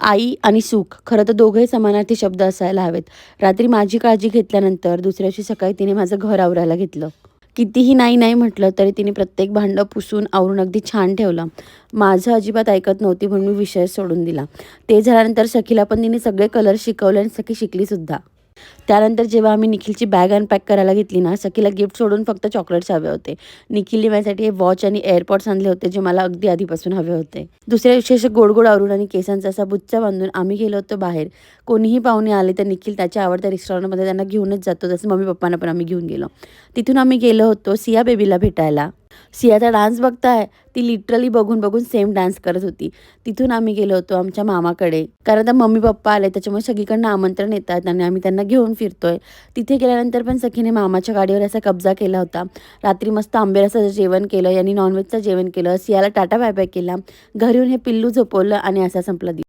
आई आणि सुख खरं तर दोघंही समानार्थी शब्द असायला हवेत. रात्री माझी काळजी घेतल्यानंतर दुसऱ्याशी सकाळी तिने माझं घर आवरायला घेतलं. कितीही नाही नाही म्हटलं तरी तिने प्रत्येक भांडं पुसून आवरून अगदी छान ठेवलं. माझं अजिबात ऐकत नव्हती म्हणून मी विषय सोडून दिला. ते झाल्यानंतर सखीला पण तिने सगळे कलर शिकवले आणि सखी शिकलीसुद्धा त्यानंतर जेव्हा आम्ही निखिलची बॅग अनपॅक करायला घेतली ना सखीला गिफ्ट सोडून फक्त चॉकलेट्स हवे होते. निखिलने माझ्यासाठी हे वॉच आणि एअरपॉड्स आणले होते जे मला अगदी आधीपासून हवे होते. दुसऱ्या दिवशी असे गोड गोड आवरून आणि केसांचा असा बुच्चा बांधून आम्ही गेलो होतो बाहेर. कोणीही पाहुणे आले तर निखिल त्याच्या आवडत्या रेस्टॉरंटमध्ये त्यांना घेऊनच जातो जसं मम्मी पप्पांना पण आम्ही घेऊन गेलो. तिथून आम्ही गेलो होतो सिया बेबीला भेटायला. सियाचा डान्स बघताय. ती लिटरली बघून बघून सेम डान्स करत होती. तिथून आम्ही गेलो होतो आमच्या मामाकडे. कारण आता मम्मी पप्पा आले त्याच्यामुळे सगळीकडनं आमंत्रण येतात आणि आम्ही त्यांना घेऊन फिरतोय. तिथे गेल्यानंतर पण सखीने मामाच्या गाडीवर असा कब्जा केला होता. रात्री मस्त आंबेरसाचं जेवण केलं यांनी नॉनव्हेजचं जेवण केलं सियाला टाटा बाय बाय केला. घरी येऊन हे पिल्लू झोपवलं आणि असा संपला दिवस.